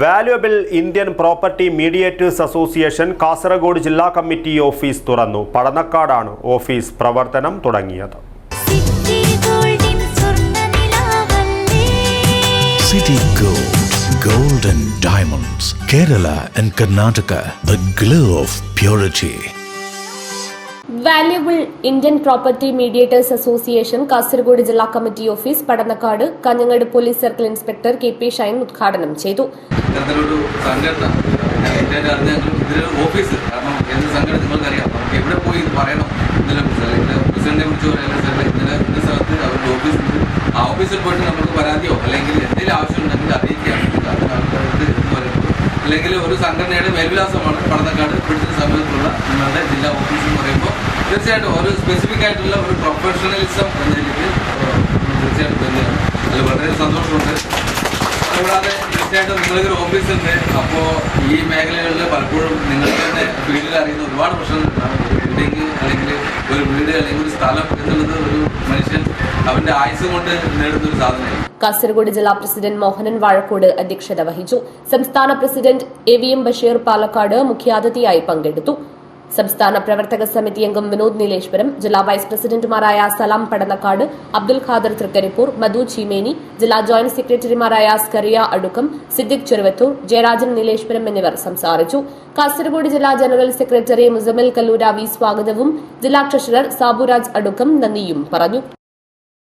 Valuable Indian property mediators association Kasaragod ജില്ലാ committee office തുറന്നു. പടന്നക്കാടാണ് office പ്രവർത്തനം തുടങ്ങിയത്. City Gold, Gold and Diamonds, Kerala and Karnataka, the glow of purity. Valuable Indian property mediators association Kasaragod ജില്ലാ committee office Padannakkad Kanhangad police circle inspector K P Shine ഉദ്ഘാടനം ചെയ്തു. Office. കാരണം എന്ത് എവിടെ പോയി പറയണം? ഓഫീസിൽ അല്ലെങ്കിൽ അല്ലെങ്കിൽ ഒരു സംഘടനയുടെ മേൽവിലാസമാണ് പടന്നക്കാട് ഇപ്പോഴത്തെ സമയത്തുള്ള നിങ്ങളുടെ ജില്ലാ ഓഫീസ് എന്ന് പറയുമ്പോൾ തീർച്ചയായിട്ടും ഒരു സ്പെസിഫിക് ആയിട്ടുള്ള ഒരു പ്രൊഫഷണലിസം എന്നതിലേക്ക് തീർച്ചയായിട്ടും തന്നെയാണ് അതിൽ വളരെ സന്തോഷമുണ്ട്. അതുകൂടാതെ തീർച്ചയായിട്ടും നിങ്ങൾക്കൊരു ഓഫീസ് ഉണ്ട്. അപ്പോൾ ഈ മേഖലകളിൽ പലപ്പോഴും നിങ്ങൾക്ക് തന്നെ ഫീൽഡിൽ അറിയുന്ന ഒരുപാട് പ്രശ്നങ്ങളുണ്ടാവും ബിൽഡിംഗ് അല്ലെങ്കിൽ ഒരു വീട് അല്ലെങ്കിൽ ഒരു സ്ഥലം എന്നുള്ളത് ഒരു മനുഷ്യൻ അവന്റെ ആയുസ് കൊണ്ട് നേടുന്ന ഒരു സാധനമാണ്. കാസർഗോഡ് ജില്ലാ പ്രസിഡന്റ് മോഹനൻ വാഴക്കോട് അധ്യക്ഷത വഹിച്ചു. സംസ്ഥാന president A V M Basheer Palakkad മുഖ്യാതിഥിയായി പങ്കെടുത്തു. സംസ്ഥാന പ്രവർത്തക സമിതി അംഗം വിനോദ് നീലേശ്വരം ജില്ലാ വൈസ് പ്രസിഡന്റുമാരായ സലാം പടന്നക്കാട് അബ്ദുൽ ഖാദർ തൃക്കരിപ്പൂർ മധു ചീമേനി ജില്ലാ ജോയിന്റ് സെക്രട്ടറിമാരായ സ്കറിയ അടുക്കം സിദ്ദിഖ് ചെറുവത്തൂർ ജയരാജൻ നീലേശ്വരം എന്നിവർ സംസാരിച്ചു. കാസർഗോഡ് ജില്ലാ ജനറൽ സെക്രട്ടറി മുസമിൽ കല്ലൂരാവി സ്വാഗതവും ജില്ലാ ട്രഷറർ സാബുരാജ് അടുക്കം നന്ദിയും പറഞ്ഞു.